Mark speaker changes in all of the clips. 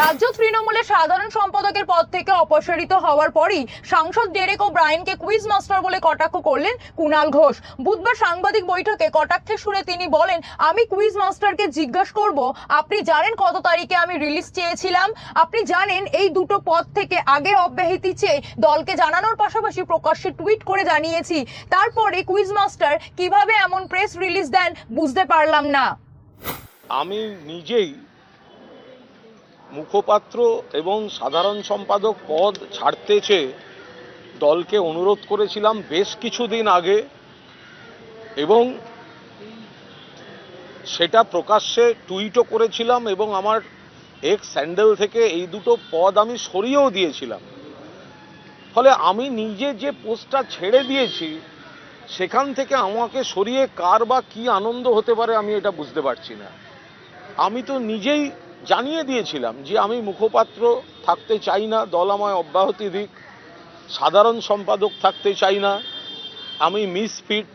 Speaker 1: রাজ্য তৃণমূলের সাধারণ সম্পাদকের পদ থেকে অপসারিত হওয়ার পরই সাংসদ ডেরেক ও ব্রায়েনকে কুইজ মাস্টার বলে কটাক্ষ করলেন কুণাল ঘোষ। বুধবার সাংবাদিক বৈঠকে কটাক্ষের সুরে তিনি বলেন, আমি কুইজ মাস্টারকে জিজ্ঞাসা করব, আপনি জানেন কত তারিখে আমি রিলিজ চেয়েছিলাম? আপনি জানেন এই দুটো পদ থেকে আগে অব্যাহতি চেয়ে দলকে জানানোর পাশাপাশি প্রকাশ্যে টুইট করে জানিয়েছি। তারপরে কুইজ মাস্টার কীভাবে এমন প্রেস রিলিজ দেন বুঝতে পারলাম না।
Speaker 2: আমি নিজেই মুখপাত্র এবং সাধারণ সম্পাদক পদ ছাড়তে চেয়ে দলকে অনুরোধ করেছিলাম বেশ কিছুদিন আগে এবং সেটা প্রকাশ্যে টুইটও করেছিলাম এবং আমার এক স্যান্ডেল থেকে এই দুটো পদ আমি সরিয়েও দিয়েছিলাম। ফলে আমি নিজে যে পোস্টটা ছেড়ে দিয়েছি, সেখান থেকে আমাকে সরিয়ে কার বা কি আনন্দ হতে পারে আমি এটা বুঝতে পারছি না। আমি তো নিজেই জানিয়ে দিয়েছিলাম যে আমি মুখপাত্র থাকতে চাই না দল আমায় অব্যাহতি দিক, সাধারণ সম্পাদক থাকতে চাই না, আমি মিসফিট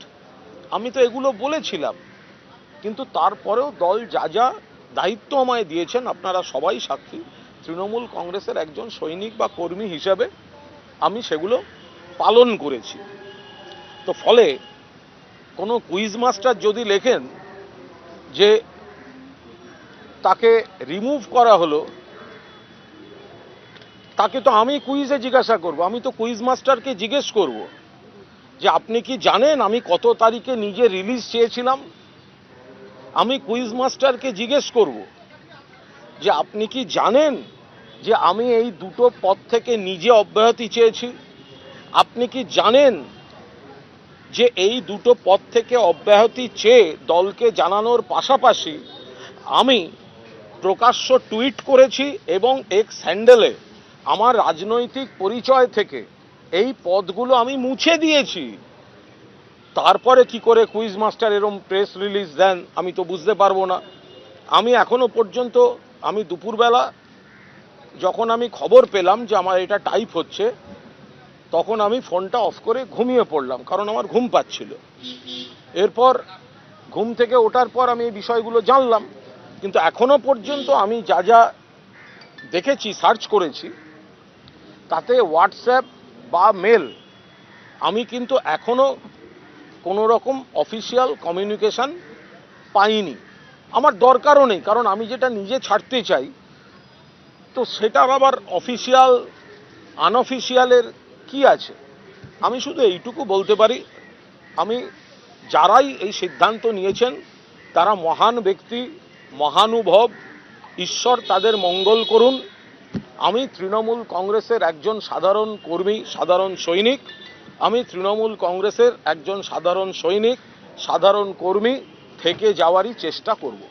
Speaker 2: আমি তো এগুলো বলেছিলাম, কিন্তু তারপরেও দল যা যা দায়িত্ব আমায় দিয়েছেন, আপনারা সবাই সাক্ষী, তৃণমূল কংগ্রেসের একজন সৈনিক বা কর্মী হিসাবে আমি সেগুলো পালন করেছি। তো ফলে কোনো কুইজ মাস্টার যদি লেখেন যে তাকে রিমুভ করা হলো, তাকে তো আমি কুইজে জিজ্ঞাসা করব, আমি তো কুইজ মাস্টারকে জিজ্ঞেস করব যে আপনি কি জানেন আমি কত তারিখে নিজে রিলিজ চেয়েছিলাম? আমি কুইজ মাস্টারকে জিজ্ঞেস করব যে আপনি কি জানেন যে আমি এই দুটো পদ থেকে নিজে অব্যাহতি চেয়েছি? আপনি কি জানেন যে এই দুটো পদ থেকে অব্যাহতি চেয়ে দলকে জানানোর পাশাপাশি আমি প্রকাশ্য টুইট করেছি এবং এক স্যান্ডেলে আমার রাজনৈতিক পরিচয় থেকে এই পদগুলো আমি মুছে দিয়েছি। তারপরে কি করে কুইজ মাস্টার এরম প্রেস রিলিজ দেন, আমি তো বুঝতে পারব না। আমি এখনও পর্যন্ত, আমি দুপুরবেলা যখন আমি খবর পেলাম যে আমার এটা টাইপ হচ্ছে, তখন আমি ফোনটা অফ করে ঘুমিয়ে পড়লাম, কারণ আমার ঘুম পাচ্ছিল। এরপর, ঘুম থেকে ওঠার পর আমি এই বিষয়গুলো জানলাম। কিন্তু এখনও পর্যন্ত আমি যা যা দেখেছি, সার্চ করেছি, তাতে হোয়াটসঅ্যাপ বা মেল, আমি কিন্তু এখনও কোনো রকম অফিসিয়াল কমিউনিকেশান পাইনি। আমার দরকারও নেই, কারণ আমি যেটা নিজে ছাড়তে চাই, তো সেটা আবার অফিসিয়াল, আনঅফিসিয়ালের কি আছে? আমি শুধু এইটুকু বলতে পারি, আমি যারাই এই সিদ্ধান্ত নিয়েছেন, তারা মহান ব্যক্তি মহানুভব, ঈশ্বর তাদের মঙ্গল করুন। আমি তৃণমূল কংগ্রেসের একজন সাধারণ কর্মী, সাধারণ সৈনিক। আমি তৃণমূল কংগ্রেসের একজন সাধারণ সৈনিক, সাধারণ কর্মী থেকে যাওয়ারই চেষ্টা করব।